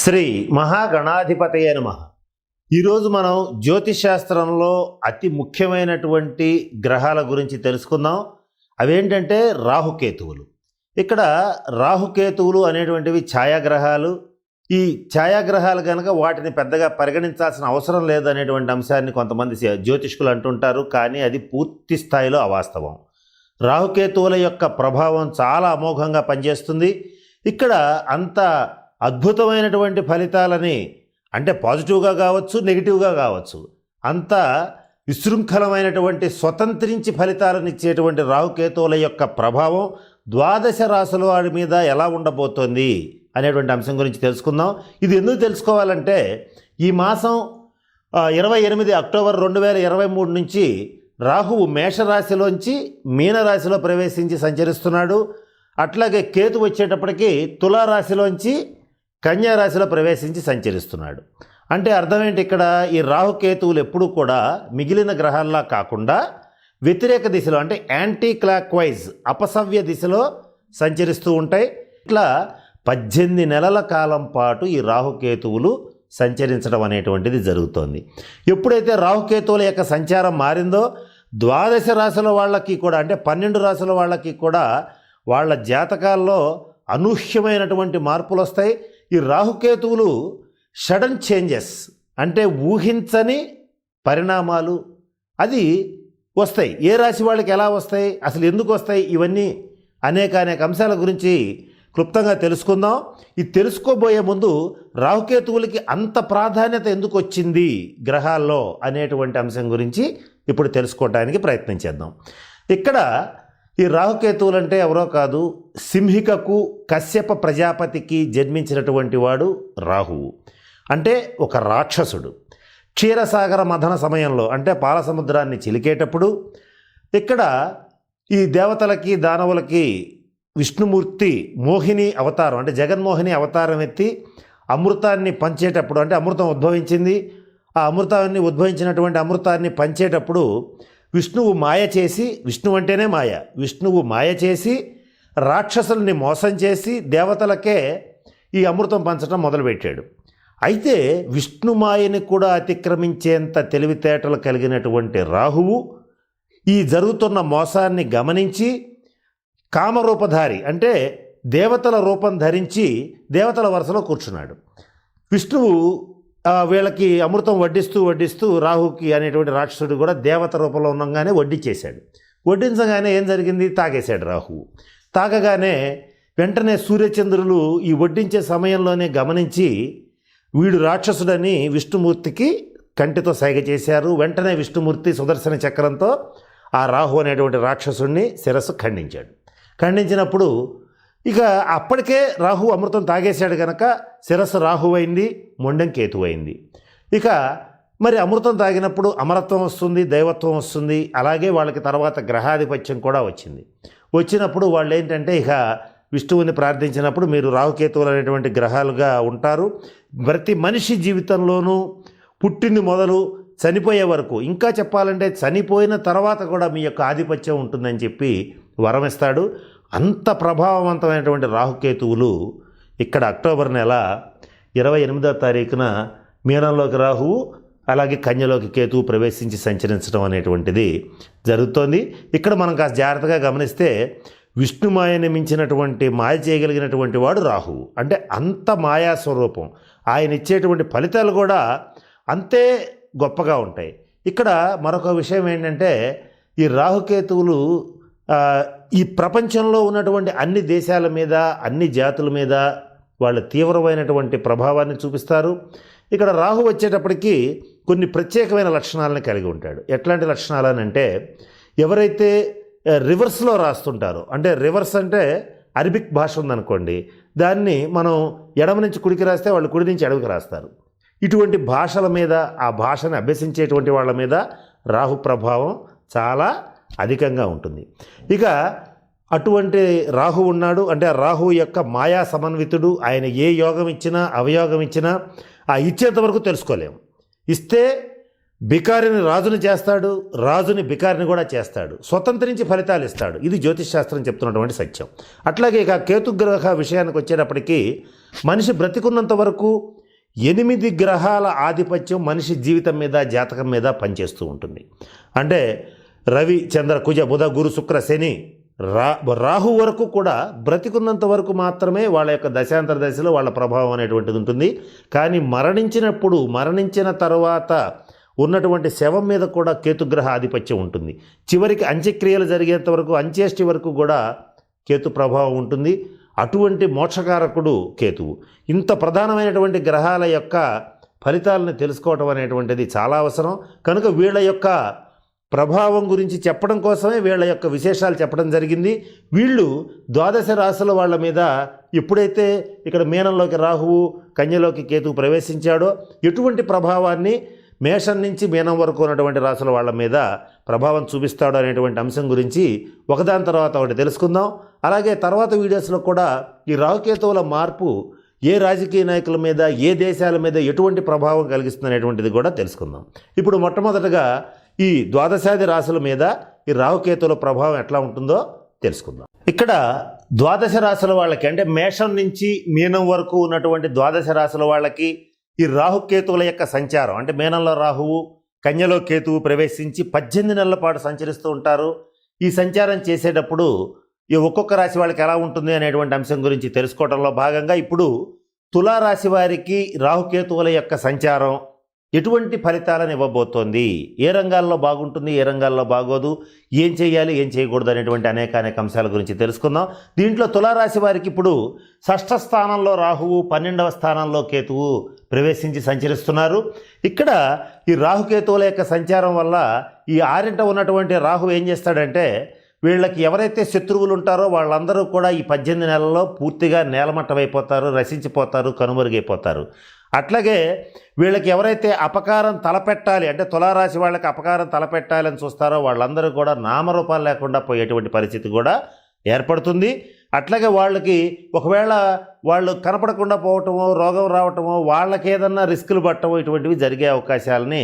శ్రీ మహాగణాధిపతయ నమ. ఈరోజు మనం జ్యోతిష్ శాస్త్రంలో అతి ముఖ్యమైనటువంటి గ్రహాల గురించి తెలుసుకుందాం. అవేంటంటే రాహుకేతువులు. ఇక్కడ రాహుకేతువులు అనేటువంటివి ఛాయాగ్రహాలు. ఈ ఛాయాగ్రహాలు కనుక వాటిని పెద్దగా పరిగణించాల్సిన అవసరం లేదు అనేటువంటి అంశాన్ని కొంతమంది జ్యోతిష్కులు అంటుంటారు. కానీ అది పూర్తి స్థాయిలో అవాస్తవం. రాహుకేతువుల యొక్క ప్రభావం చాలా అమోఘంగా పనిచేస్తుంది. ఇక్కడ అంత అద్భుతమైనటువంటి ఫలితాలని అంటే పాజిటివ్గా కావచ్చు నెగిటివ్గా కావచ్చు అంత విశృంఖలమైనటువంటి స్వతంత్రించి ఫలితాలను ఇచ్చేటువంటి రాహుకేతువుల యొక్క ప్రభావం ద్వాదశ రాశుల వాడి మీద ఎలా ఉండబోతోంది అనేటువంటి అంశం గురించి తెలుసుకుందాం. ఇది ఎందుకు తెలుసుకోవాలంటే ఈ మాసం ఇరవై ఎనిమిది అక్టోబర్ రెండు వేల ఇరవై మూడు నుంచి రాహువు మేషరాశిలోంచి మీనరాశిలో ప్రవేశించి సంచరిస్తున్నాడు. అట్లాగే కేతు వచ్చేటప్పటికి తులారాశిలోంచి కన్యారాశిలో ప్రవేశించి సంచరిస్తున్నాడు. అంటే అర్థం ఏంటి ఇక్కడ? ఈ రాహుకేతువులు ఎప్పుడూ కూడా మిగిలిన గ్రహాల్లా కాకుండా వ్యతిరేక దిశలో అంటే యాంటీ క్లాక్ వైజ్ అపసవ్య దిశలో సంచరిస్తూ ఉంటాయి. ఇట్లా పద్దెనిమిది నెలల కాలం పాటు ఈ రాహుకేతువులు సంచరించడం అనేటువంటిది జరుగుతోంది. ఎప్పుడైతే రాహుకేతువుల యొక్క సంచారం మారిందో ద్వాదశ రాశుల వాళ్ళకి కూడా అంటే పన్నెండు రాశుల వాళ్ళకి కూడా వాళ్ళ జాతకాల్లో అనూహ్యమైనటువంటి మార్పులు వస్తాయి ఈ రాహుకేతువులు సడన్ చేంజెస్ అంటే ఊహించని పరిణామాలు. అది వస్తాయి. ఏ రాశి వాళ్ళకి ఎలా వస్తాయి? అసలు ఎందుకు వస్తాయి? ఇవన్నీ అనేక అనేక అంశాల గురించి క్లుప్తంగా తెలుసుకుందాం. ఇది తెలుసుకోబోయే ముందు రాహుకేతువులకి అంత ప్రాధాన్యత ఎందుకు వచ్చింది గ్రహాల్లో అనేటువంటి అంశం గురించి ఇప్పుడు తెలుసుకోవడానికి ప్రయత్నం చేద్దాం. ఇక్కడ ఈ రాహుకేతువులు అంటే ఎవరో కాదు సింహికకు కశ్యప ప్రజాపతికి జన్మించినటువంటి వాడు రాహువు అంటే ఒక రాక్షసుడు. క్షీరసాగర మథన సమయంలో అంటే పాలసముద్రాన్ని చిలికేటప్పుడు ఇక్కడ ఈ దేవతలకి దానవులకి విష్ణుమూర్తి మోహిని అవతారం అంటే జగన్మోహిని అవతారం ఎత్తి అమృతాన్ని పంచేటప్పుడు అంటే అమృతం ఉద్భవించింది. ఆ అమృతాన్ని ఉద్భవించినటువంటి అమృతాన్ని పంచేటప్పుడు విష్ణువు మాయ చేసి విష్ణువు అంటేనే మాయ. విష్ణువు మాయ చేసి రాక్షసుల్ని మోసం చేసి దేవతలకే ఈ అమృతం పంచడం మొదలుపెట్టాడు. అయితే విష్ణుమాయని కూడా అతిక్రమించేంత తెలివితేటలు కలిగినటువంటి రాహువు ఈ జరుగుతున్న మోసాన్ని గమనించి కామరూపధారి అంటే దేవతల రూపం ధరించి దేవతల వరుసలో కూర్చున్నాడు. విష్ణువు వీళ్ళకి అమృతం వడ్డిస్తూ వడ్డిస్తూ రాహుకి అనేటువంటి రాక్షసుడు కూడా దేవత రూపంలో ఉండగానే వడ్డించేశాడు వడ్డించగానే ఏం జరిగింది? తాగేశాడు రాహువు తాగగానే వెంటనే సూర్యచంద్రులు ఈ వడ్డించే సమయంలోనే గమనించి వీడు రాక్షసుడని విష్ణుమూర్తికి కంటితో సైగ చేశారు. వెంటనే విష్ణుమూర్తి సుదర్శన చక్రంతో ఆ రాహు అనేటువంటి రాక్షసుడిని శిరస్సు ఖండించాడు. ఖండించినప్పుడు ఇక అప్పటికే రాహు అమృతం తాగేశాడు కనుక శిరస్సు రాహువైంది మొండెం కేతు అయింది ఇక మరి అమృతం తాగినప్పుడు అమరత్వం వస్తుంది దైవత్వం వస్తుంది అలాగే వాళ్ళకి తర్వాత గ్రహాధిపత్యం కూడా వచ్చింది. వచ్చినప్పుడు వాళ్ళు ఏంటంటే ఇక విష్ణువుని ప్రార్థించినప్పుడు మీరు రాహుకేతువులు అనేటువంటి గ్రహాలుగా ఉంటారు. ప్రతి మనిషి జీవితంలోనూ పుట్టింది మొదలు చనిపోయే వరకు ఇంకా చెప్పాలంటే చనిపోయిన తర్వాత కూడా మీ యొక్క ఆధిపత్యం ఉంటుందని చెప్పి వరమిస్తాడు. అంత ప్రభావవంతమైనటువంటి రాహుకేతువులు ఇక్కడ అక్టోబర్ నెల ఇరవై ఎనిమిదో తారీఖున మీనంలోకి రాహువు అలాగే కన్యలోకి కేతువు ప్రవేశించి సంచరించడం అనేటువంటిది జరుగుతోంది. ఇక్కడ మనం కాస్త జాగ్రత్తగా గమనిస్తే విష్ణుమాయని మించినటువంటి మాయ చేయగలిగినటువంటి వాడు రాహువు అంటే అంత మాయా స్వరూపం. ఆయన ఇచ్చేటువంటి ఫలితాలు కూడా అంతే గొప్పగా ఉంటాయి. ఇక్కడ మరొక విషయం ఏంటంటే ఈ రాహుకేతువులు ఈ ప్రపంచంలో ఉన్నటువంటి అన్ని దేశాల మీద అన్ని జాతుల మీద వాళ్ళ తీవ్రమైనటువంటి ప్రభావాన్ని చూపిస్తారు. ఇక్కడ రాహు వచ్చేటప్పటికి కొన్ని ప్రత్యేకమైన లక్షణాలను కలిగి ఉంటాడు. ఎట్లాంటి లక్షణాలు అని అంటే ఎవరైతే రివర్స్లో రాస్తుంటారో అంటే రివర్స్ అంటే అరబిక్ భాష ఉందనుకోండి దాన్ని మనం ఎడమ నుంచి కుడికి రాస్తే వాళ్ళు కుడి నుంచి ఎడమకి రాస్తారు. ఇటువంటి భాషల మీద ఆ భాషను అభ్యసించేటువంటి వాళ్ళ మీద రాహు ప్రభావం చాలా అధికంగా ఉంటుంది. ఇక అటువంటి రాహు ఉన్నాడు. అంటే ఆ రాహు యొక్క మాయా సమన్వితుడు. ఆయన ఏ యోగం ఇచ్చినా అవయోగం ఇచ్చినా ఆ ఇచ్చేంత వరకు తెలుసుకోలేము. ఇస్తే బికారిని రాజుని చేస్తాడు. రాజుని బికారిని కూడా చేస్తాడు. స్వతంత్రించి ఫలితాలు ఇస్తాడు. ఇది జ్యోతిష్ శాస్త్రం చెప్తున్నటువంటి సత్యం. అట్లాగే ఇక కేతుగ్రహ విషయానికి వచ్చేటప్పటికీ మనిషి బ్రతికున్నంత వరకు ఎనిమిది గ్రహాల ఆధిపత్యం మనిషి జీవితం మీద జాతకం మీద పనిచేస్తూ ఉంటుంది. అంటే రవి చంద్ర కుజ బుధ గురు శుక్ర శని రా రాహు వరకు కూడా బ్రతికున్నంత వరకు మాత్రమే వాళ్ళ యొక్క దశాంతర దశలో వాళ్ళ ప్రభావం అనేటువంటిది ఉంటుంది. కానీ మరణించినప్పుడు మరణించిన తర్వాత ఉన్నటువంటి శవం మీద కూడా కేతుగ్రహ ఆధిపత్యం ఉంటుంది. చివరికి అంత్యక్రియలు జరిగేంత వరకు అంత్యేష్టి వరకు కూడా కేతు ప్రభావం ఉంటుంది. అటువంటి మోక్షకారకుడు కేతువు. ఇంత ప్రధానమైనటువంటి గ్రహాల యొక్క ఫలితాలను తెలుసుకోవటం అనేటువంటిది చాలా అవసరం. కనుక వీళ్ళ యొక్క ప్రభావం గురించి చెప్పడం కోసమే వీళ్ళ యొక్క విశేషాలు చెప్పడం జరిగింది. వీళ్ళు ద్వాదశ రాశుల వాళ్ళ మీద ఎప్పుడైతే ఇక్కడ మీనంలోకి రాహువు కన్యలోకి కేతువు ప్రవేశించాడో ఎటువంటి ప్రభావాన్ని మేషం నుంచి మీనం వరకు ఉన్నటువంటి రాశుల వాళ్ళ మీద ప్రభావం చూపిస్తాడు అనేటువంటి అంశం గురించి ఒకదాని తర్వాత ఒకటి తెలుసుకుందాం. అలాగే తర్వాత వీడియోస్లో కూడా ఈ రాహుకేతువుల మార్పు ఏ రాజకీయ నాయకుల మీద ఏ దేశాల మీద ఎటువంటి ప్రభావం కలిగిస్తుంది అనేటువంటిది కూడా తెలుసుకుందాం. ఇప్పుడు మొట్టమొదటగా ఈ ద్వాదశాది రాశుల మీద ఈ రాహుకేతువుల ప్రభావం ఎట్లా ఉంటుందో తెలుసుకుందాం. ఇక్కడ ద్వాదశ రాశుల వాళ్ళకి అంటే మేషం నుంచి మీనం వరకు ఉన్నటువంటి ద్వాదశ రాశుల వాళ్ళకి ఈ రాహుకేతువుల యొక్క సంచారం అంటే మీనంలో రాహువు కన్యలో కేతువు ప్రవేశించి పద్దెనిమిది నెలల పాటు సంచరిస్తూ ఉంటారు. ఈ సంచారం చేసేటప్పుడు ఈ ఒక్కొక్క రాశి వాళ్ళకి ఎలా ఉంటుంది అనేటువంటి అంశం గురించి తెలుసుకోవడంలో భాగంగా ఇప్పుడు తులారాశి వారికి రాహుకేతువుల యొక్క సంచారం ఎటువంటి ఫలితాలను ఇవ్వబోతోంది? ఏ రంగాల్లో బాగుంటుంది ఏ రంగాల్లో బాగోదు ఏం చేయాలి ఏం చేయకూడదు అనేటువంటి అనేక అనేక అంశాల గురించి తెలుసుకుందాం. దీంట్లో తులారాశి వారికి ఇప్పుడు షష్ఠ స్థానంలో రాహువు పన్నెండవ స్థానంలో కేతువు ప్రవేశించి సంచరిస్తున్నారు. ఇక్కడ ఈ రాహుకేతువుల యొక్క సంచారం వల్ల ఈ ఆరింట ఉన్నటువంటి రాహు ఏం చేస్తాడంటే వీళ్ళకి ఎవరైతే శత్రువులు ఉంటారో వాళ్ళందరూ కూడా ఈ పద్దెనిమిది నెలల్లో పూర్తిగా నేలమట్టమైపోతారు రసించిపోతారు కనుమరుగైపోతారు. అట్లాగే వీళ్ళకి ఎవరైతే అపకారం తలపెట్టాలి అంటే తులారాశి వాళ్ళకి అపకారం తలపెట్టాలని చూస్తారో వాళ్ళందరూ కూడా నామరూపాలు లేకుండా పోయేటువంటి పరిస్థితి కూడా ఏర్పడుతుంది. అట్లాగే వాళ్ళకి ఒకవేళ వాళ్ళు కనపడకుండా పోవటమో రోగం రావటమో వాళ్ళకి ఏదన్నా రిస్కులు పట్టడం ఇటువంటివి జరిగే అవకాశాలని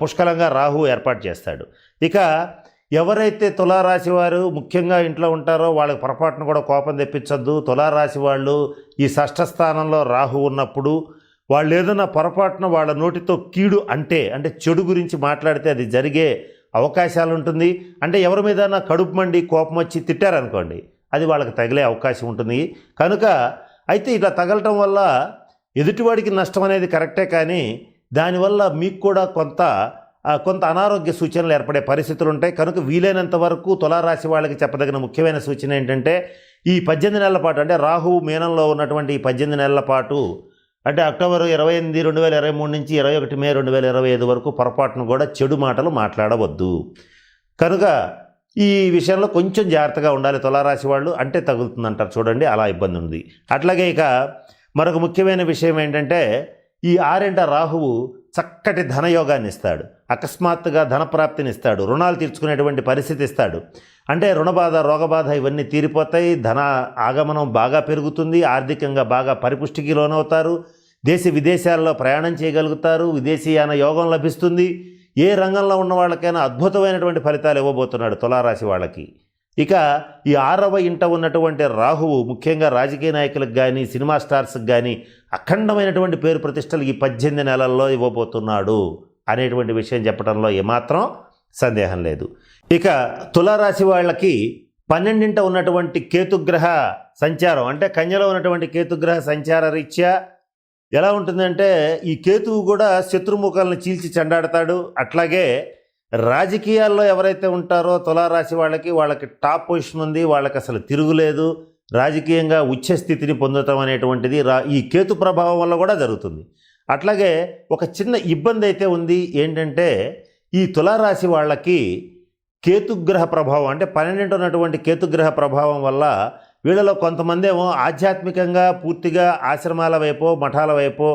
పుష్కలంగా రాహు ఏర్పాటు చేస్తాడు. ఇక ఎవరైతే తులారాశి వారు ముఖ్యంగా ఇంట్లో ఉంటారో వాళ్ళకి పొరపాటును కూడా కోపం తెప్పించొద్దు. తులారాశి వాళ్ళు ఈ షష్ఠ స్థానంలో రాహు ఉన్నప్పుడు వాళ్ళు ఏదైనా పొరపాటున వాళ్ళ నోటితో కీడు అంటే అంటే చెడు గురించి మాట్లాడితే అది జరిగే అవకాశాలు ఉంటుంది. అంటే ఎవరి మీద కడుపు మండి కోపం వచ్చి తిట్టారనుకోండి అది వాళ్ళకి తగిలే అవకాశం ఉంటుంది. కనుక అయితే ఇట్లా తగలటం వల్ల ఎదుటివాడికి నష్టం అనేది కరెక్టే కానీ దానివల్ల మీకు కూడా కొంత కొంత అనారోగ్య సూచనలు ఏర్పడే పరిస్థితులు ఉంటాయి. కనుక వీలైనంత వరకు తులారాశి వాళ్ళకి చెప్పదగిన ముఖ్యమైన సూచన ఏంటంటే ఈ పద్దెనిమిది నెలల పాటు అంటే రాహు మీనంలో ఉన్నటువంటి ఈ పద్దెనిమిది నెలల పాటు అంటే అక్టోబర్ ఇరవై ఎనిమిది రెండు వేల ఇరవై మూడు నుంచి ఇరవై ఒకటి మే రెండు వేల ఇరవై ఐదు వరకు పొరపాటును కూడా చెడు మాటలు మాట్లాడవద్దు. కనుక ఈ విషయంలో కొంచెం జాగ్రత్తగా ఉండాలి తులారాశి వాళ్ళు. అంటే తగులుతుందంటారు చూడండి అలా ఇబ్బంది ఉంది. అట్లాగే ఇక మరొక ముఖ్యమైన విషయం ఏంటంటే ఈ ఆరింట రాహువు చక్కటి ధనయోగాన్ని ఇస్తాడు అకస్మాత్తుగా ధనప్రాప్తిని ఇస్తాడు రుణాలు తీర్చుకునేటువంటి పరిస్థితి ఇస్తాడు అంటే రుణబాధ రోగబాధ ఇవన్నీ తీరిపోతాయి. ధన ఆగమనం బాగా పెరుగుతుంది. ఆర్థికంగా బాగా పరిపుష్టికి లోనవుతారు దేశ విదేశాల్లో ప్రయాణం చేయగలుగుతారు. విదేశీయాన యోగం లభిస్తుంది. ఏ రంగంలో ఉన్న వాళ్ళకైనా అద్భుతమైనటువంటి ఫలితాలు ఇవ్వబోతున్నాడు తులారాశి వాళ్ళకి. ఇక ఈ ఆరవ ఇంట ఉన్నటువంటి రాహువు ముఖ్యంగా రాజకీయ నాయకులకు కానీ సినిమా స్టార్స్కి కానీ అఖండమైనటువంటి పేరు ప్రతిష్టలు ఈ పద్దెనిమిది నెలల్లో ఇవ్వబోతున్నాడు అనేటువంటి విషయం చెప్పడంలో ఏమాత్రం సందేహం లేదు. ఇక తులారాశి వాళ్ళకి పన్నెండింట ఉన్నటువంటి కేతుగ్రహ సంచారం అంటే కన్యలో ఉన్నటువంటి కేతుగ్రహ సంచార రీత్యా ఎలా ఉంటుందంటే ఈ కేతువు కూడా శత్రుముఖాలను చీల్చి చెండాడతాడు. అట్లాగే రాజకీయాల్లో ఎవరైతే ఉంటారో తులారాశి వాళ్ళకి వాళ్ళకి టాప్ పొజిషన్ ఉంది వాళ్ళకి అసలు తిరుగులేదు. రాజకీయంగా ఉచ్చ స్థితిని పొందటం అనేటువంటిది రా ఈ కేతు ప్రభావం వల్ల కూడా జరుగుతుంది. అట్లాగే ఒక చిన్న ఇబ్బంది అయితే ఉంది ఏంటంటే ఈ తులారాశి వాళ్ళకి కేతుగ్రహ ప్రభావం అంటే పన్నెండు ఉన్నటువంటి కేతుగ్రహ ప్రభావం వల్ల వీళ్ళలో కొంతమంది ఏమో ఆధ్యాత్మికంగా పూర్తిగా ఆశ్రమాల వైపో మఠాల వైపో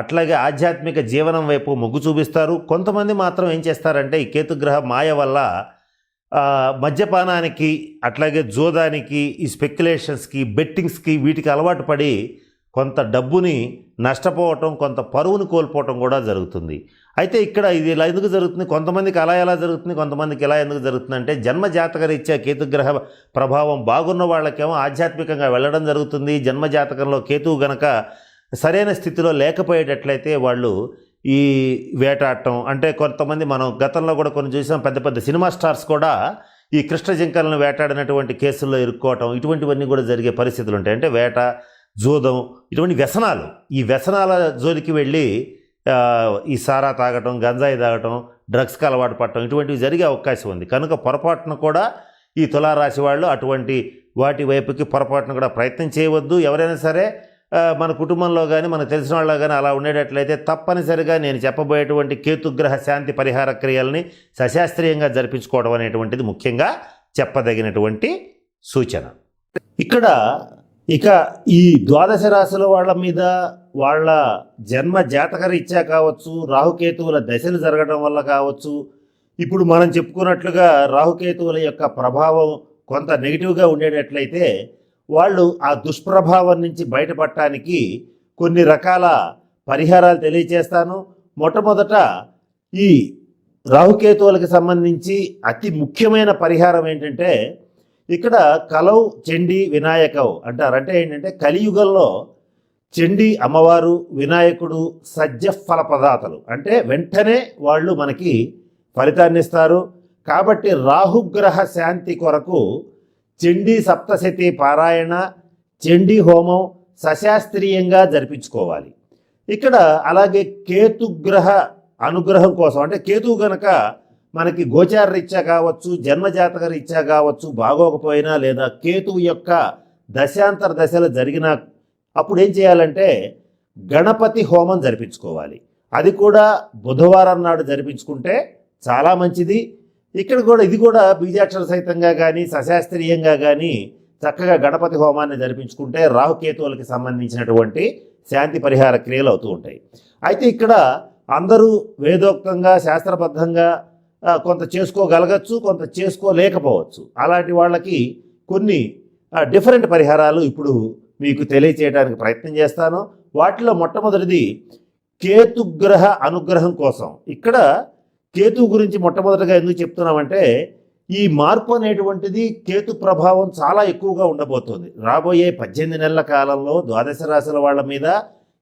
అట్లాగే ఆధ్యాత్మిక జీవనం వైపు మొగ్గు చూపిస్తారు. కొంతమంది మాత్రం ఏం చేస్తారంటే ఈ కేతుగ్రహ మాయ వల్ల మద్యపానానికి అట్లాగే జోదానికి ఈ స్పెక్యులేషన్స్కి బెట్టింగ్స్కి వీటికి అలవాటు పడి కొంత డబ్బుని నష్టపోవటం కొంత పరువుని కోల్పోవటం కూడా జరుగుతుంది. అయితే ఇక్కడ ఇది ఇలా ఎందుకు జరుగుతుంది? కొంతమందికి అలా ఎలా జరుగుతుంది? కొంతమందికి ఇలా ఎందుకు జరుగుతుంది అంటే జన్మ జాతక రీత్యా కేతుగ్రహ ప్రభావం బాగున్న వాళ్ళకేమో ఆధ్యాత్మికంగా వెళ్ళడం జరుగుతుంది. జన్మ జాతకంలో కేతువు గనక సరైన స్థితిలో లేకపోయేటట్లయితే వాళ్ళు ఈ వేటాడటం అంటే కొంతమంది మనం గతంలో కూడా కొన్ని చూసాం పెద్ద పెద్ద సినిమా స్టార్స్ కూడా ఈ కృష్ణ జింకలను వేటాడినటువంటి కేసుల్లో ఇరుక్కోవటం ఇటువంటివన్నీ కూడా జరిగే పరిస్థితులు ఉంటాయి. అంటే వేట జూదం ఇటువంటి వ్యసనాలు. ఈ వ్యసనాల జోలికి వెళ్ళి ఈ సారా తాగటం గంజాయి తాగటం డ్రగ్స్కి అలవాటు పడటం ఇటువంటివి జరిగే అవకాశం ఉంది. కనుక పొరపాటున కూడా ఈ తులారాశి వాళ్ళు అటువంటి వాటి వైపుకి పొరపాటున కూడా ప్రయత్నం చేయవద్దు. ఎవరైనా సరే మన కుటుంబంలో కానీ మనకు తెలిసిన వాళ్ళు కానీ అలా ఉండేటట్లయితే తప్పనిసరిగా నేను చెప్పబోయేటువంటి కేతుగ్రహ శాంతి పరిహార క్రియల్ని సశాస్త్రీయంగా జరిపించుకోవడం అనేటువంటిది ముఖ్యంగా చెప్పదగినటువంటి సూచన. ఇక్కడ ఇక ఈ ద్వాదశ రాశుల వాళ్ళ మీద వాళ్ళ జన్మ జాతకర ఇచ్చా కావచ్చు రాహుకేతువుల దశలు జరగడం వల్ల కావచ్చు ఇప్పుడు మనం చెప్పుకున్నట్లుగా రాహుకేతువుల యొక్క ప్రభావం కొంత నెగిటివ్గా ఉండేటట్లయితే వాళ్ళు ఆ దుష్ప్రభావం నుంచి బయటపడటానికి కొన్ని రకాల పరిహారాలు తెలియజేస్తాను మొట్టమొదట ఈ రాహుకేతువులకు సంబంధించి అతి ముఖ్యమైన పరిహారం ఏంటంటే ఇక్కడ కలౌ చెండి వినాయకవ్ అంటారు. అంటే ఏంటంటే కలియుగంలో చెండి అమ్మవారు వినాయకుడు సజ్జ ఫల పదార్థలు అంటే వెంటనే వాళ్ళు మనకి ఫలితాన్ని ఇస్తారు. కాబట్టి రాహుగ్రహ శాంతి కొరకు చండీ సప్తశతి పారాయణ చండీ హోమం సశాస్త్రీయంగా జరిపించుకోవాలి. ఇక్కడ అలాగే కేతుగ్రహ అనుగ్రహం కోసం అంటే కేతువు గనక మనకి గోచార రీత్యా కావచ్చు జన్మజాతక రీత్యా కావచ్చు బాగోకపోయినా లేదా కేతువు యొక్క దశాంతర దశలు జరిగిన అప్పుడు ఏం చేయాలంటే గణపతి హోమం జరిపించుకోవాలి. అది కూడా బుధవారం నాడు జరిపించుకుంటే చాలా మంచిది. ఇక్కడ కూడా ఇది కూడా బీజాక్షర సహితంగా కానీ సశాస్త్రీయంగా కానీ చక్కగా గణపతి హోమాన్ని జరిపించుకుంటే రాహుకేతువులకి సంబంధించినటువంటి శాంతి పరిహార క్రియలు అవుతూ ఉంటాయి. అయితే ఇక్కడ అందరూ వేదోక్తంగా శాస్త్రబద్ధంగా కొంత చేసుకోగలగచ్చు కొంత చేసుకోలేకపోవచ్చు. అలాంటి వాళ్ళకి కొన్ని డిఫరెంట్ పరిహారాలు ఇప్పుడు మీకు తెలియచేయడానికి ప్రయత్నం చేస్తాను. వాటిలో మొట్టమొదటిది కేతుగ్రహ అనుగ్రహం కోసం. ఇక్కడ కేతు గురించి మొట్టమొదటిగా ఎందుకు చెప్తున్నామంటే ఈ మార్పు అనేటువంటిది కేతు ప్రభావం చాలా ఎక్కువగా ఉండబోతోంది. రాబోయే పద్దెనిమిది నెలల కాలంలో ద్వాదశ రాశుల వాళ్ళ మీద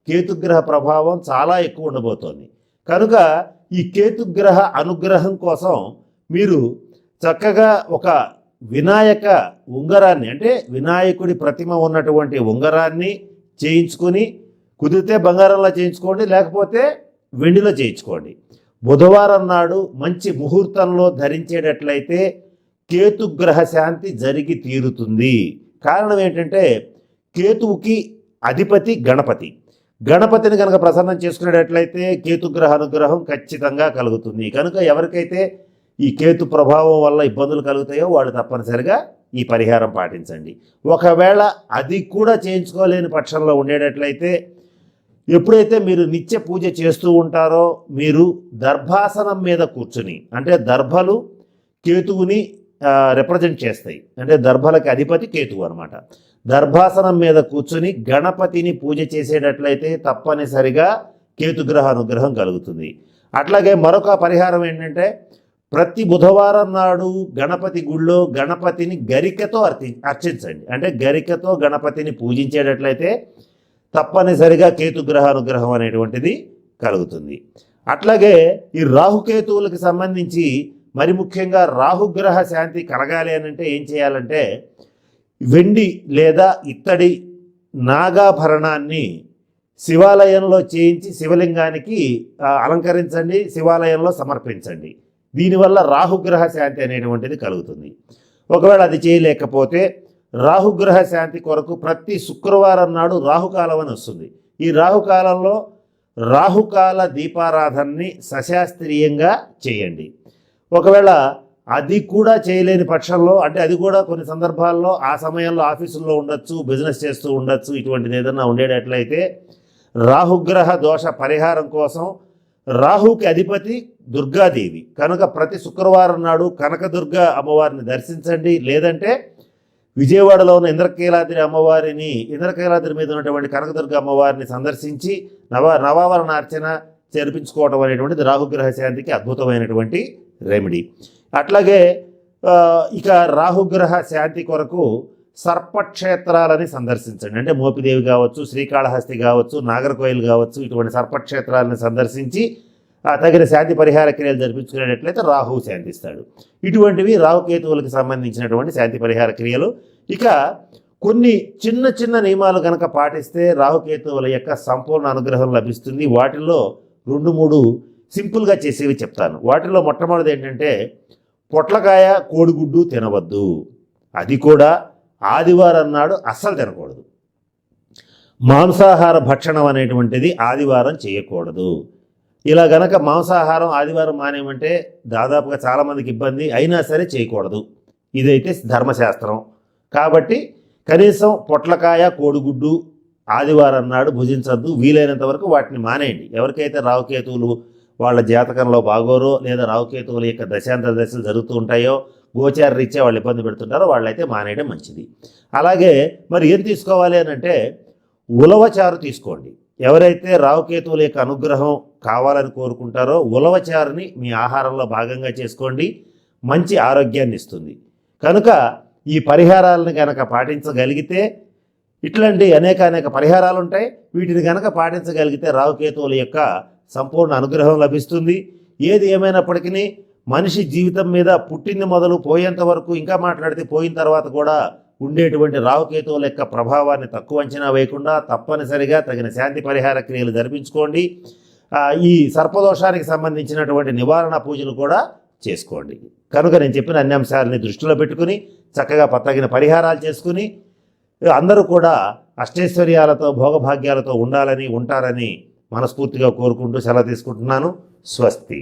కేతుగ్రహ ప్రభావం చాలా ఎక్కువ ఉండబోతోంది. కనుక ఈ కేతుగ్రహ అనుగ్రహం కోసం మీరు చక్కగా ఒక వినాయక ఉంగరాన్ని అంటే వినాయకుడి ప్రతిమ ఉన్నటువంటి ఉంగరాన్ని చేయించుకుని కుదిరితే బంగారంలో చేయించుకోండి లేకపోతే వెండిలో చేయించుకోండి. బుధవారం నాడు మంచి ముహూర్తంలో ధరించేటట్లయితే కేతుగ్రహ శాంతి జరిగి తీరుతుంది. కారణం ఏంటంటే కేతువుకి అధిపతి గణపతి. గణపతిని కనుక ప్రసన్నం చేసుకునేటట్లయితే కేతుగ్రహ అనుగ్రహం ఖచ్చితంగా కలుగుతుంది. కనుక ఎవరికైతే ఈ కేతు ప్రభావం వల్ల ఇబ్బందులు కలుగుతాయో వాళ్ళు తప్పనిసరిగా ఈ పరిహారం పాటించండి. ఒకవేళ అది కూడా చేయించుకోలేని పక్షంలో ఉండేటట్లయితే ఎప్పుడైతే మీరు నిత్య పూజ చేస్తూ ఉంటారో మీరు దర్భాసనం మీద కూర్చుని అంటే దర్భలు కేతువుని రిప్రజెంట్ చేస్తాయి. అంటే దర్భలకి అధిపతి కేతువు అనమాట దర్భాసనం మీద కూర్చుని గణపతిని పూజ చేసేటట్లయితే తప్పనిసరిగా కేతుగ్రహ అనుగ్రహం కలుగుతుంది. అట్లాగే మరొక పరిహారం ఏంటంటే ప్రతి బుధవారం నాడు గణపతి గుళ్ళో గణపతిని గరికతో అర్చి అర్చించండి. అంటే గరికతో గణపతిని పూజించేటట్లయితే తప్పనిసరిగా కేతుగ్రహానుగ్రహం అనేటువంటిది కలుగుతుంది. అట్లాగే ఈ రాహుకేతువులకు సంబంధించి మరి ముఖ్యంగా రాహుగ్రహ శాంతి కలగాలి అని అంటే ఏం చేయాలంటే వెండి లేదా ఇత్తడి నాగాభరణాన్ని శివాలయంలో చేయించి శివలింగానికి అలంకరించండి శివాలయంలో సమర్పించండి. దీనివల్ల రాహుగ్రహ శాంతి అనేటువంటిది కలుగుతుంది. ఒకవేళ అది చేయలేకపోతే రాహుగ్రహ శాంతి కొరకు ప్రతి శుక్రవారం నాడు రాహుకాలం అని వస్తుంది. ఈ రాహుకాలంలో రాహుకాల దీపారాధనని సశాస్త్రీయంగా చేయండి. ఒకవేళ అది కూడా చేయలేని పక్షంలో అంటే అది కూడా కొన్ని సందర్భాల్లో ఆ సమయంలో ఆఫీసుల్లో ఉండొచ్చు బిజినెస్ చేస్తూ ఉండొచ్చు ఇటువంటిది ఏదన్నా ఉండేటట్లయితే రాహుగ్రహ దోష పరిహారం కోసం రాహుకి అధిపతి దుర్గాదేవి. కనుక ప్రతి శుక్రవారం నాడు కనకదుర్గ అమ్మవారిని దర్శించండి. లేదంటే విజయవాడలో ఉన్న ఇంద్రకీలాద్రి అమ్మవారిని ఇంద్రకీలాద్రి మీద ఉన్నటువంటి కనకదుర్గ అమ్మవారిని సందర్శించి నవ నవావరణ అర్చన జరిపించుకోవడం అనేటువంటిది రాహుగ్రహ శాంతికి అద్భుతమైనటువంటి రెమెడీ అట్లాగే ఇక రాహుగ్రహ శాంతి కొరకు సర్పక్షేత్రాలని సందర్శించండి. అంటే మోపిదేవి కావచ్చు శ్రీకాళహస్తి కావచ్చు నాగర్కోయిల్ కావచ్చు ఇటువంటి సర్పక్షేత్రాలను సందర్శించి తగిన శాంతి పరిహార క్రియలు జరిపించుకునేటట్లయితే రాహువు శాంతిస్తాడు. ఇటువంటివి రాహుకేతువులకు సంబంధించినటువంటి శాంతి పరిహార క్రియలు. ఇక కొన్ని చిన్న చిన్న నియమాలు కనుక పాటిస్తే రాహుకేతువుల యొక్క సంపూర్ణ అనుగ్రహం లభిస్తుంది. వాటిల్లో రెండు మూడు సింపుల్గా చేసేవి చెప్తాను. వాటిలో మొట్టమొదటిది ఏంటంటే పొట్లకాయ కోడిగుడ్డు తినవద్దు. అది కూడా ఆదివారం నాడు అస్సలు తినకూడదు. మాంసాహార భక్షణం అనేటువంటిది ఆదివారం చేయకూడదు. ఇలా గనక మాంసాహారం ఆదివారం మానేయమంటే దాదాపుగా చాలామందికి ఇబ్బంది అయినా సరే చేయకూడదు. ఇదైతే ధర్మశాస్త్రం. కాబట్టి కనీసం పొట్లకాయ కోడిగుడ్డు ఆదివారం నాడు భుజించద్దు. వీలైనంత వరకు వాటిని మానేయండి. ఎవరికైతే రావుకేతువులు వాళ్ళ జాతకంలో బాగోరో లేదా రావుకేతువుల యొక్క దశాంతర దశలు జరుగుతూ ఉంటాయో గోచార రీత్యా వాళ్ళు ఇబ్బంది పెడుతుంటారో వాళ్ళైతే మానేయడం మంచిది. అలాగే మరి ఏం తీసుకోవాలి అని అంటే ఉలవచారు తీసుకోండి. ఎవరైతే రావుకేతువుల యొక్క అనుగ్రహం కావాలని కోరుకుంటారో ఉలవచారుని మీ ఆహారంలో భాగంగా చేసుకోండి. మంచి ఆరోగ్యాన్ని ఇస్తుంది. కనుక ఈ పరిహారాలను కనుక పాటించగలిగితే ఇట్లాంటి అనేక అనేక పరిహారాలు ఉంటాయి వీటిని కనుక పాటించగలిగితే రావుకేతువుల యొక్క సంపూర్ణ అనుగ్రహం లభిస్తుంది. ఏది ఏమైనప్పటికీ మనిషి జీవితం మీద పుట్టింది మొదలు పోయేంత వరకు ఇంకా మాట్లాడితే పోయిన తర్వాత కూడా ఉండేటువంటి రావుకేతువుల యొక్క ప్రభావాన్ని తక్కువ అంచనా వేయకుండా తప్పనిసరిగా తగిన శాంతి పరిహార క్రియలు జరిపించుకోండి. ఈ సర్పదోషానికి సంబంధించినటువంటి నివారణ పూజలు కూడా చేసుకోండి. కనుక నేను చెప్పిన అన్ని అంశాలని దృష్టిలో పెట్టుకుని చక్కగా పత్తగిన పరిహారాలు చేసుకుని అందరూ కూడా అష్టైశ్వర్యాలతో భోగభాగ్యాలతో ఉండాలని ఉంటారని మనస్ఫూర్తిగా కోరుకుంటూ సెలవు తీసుకుంటున్నాను. స్వస్తి.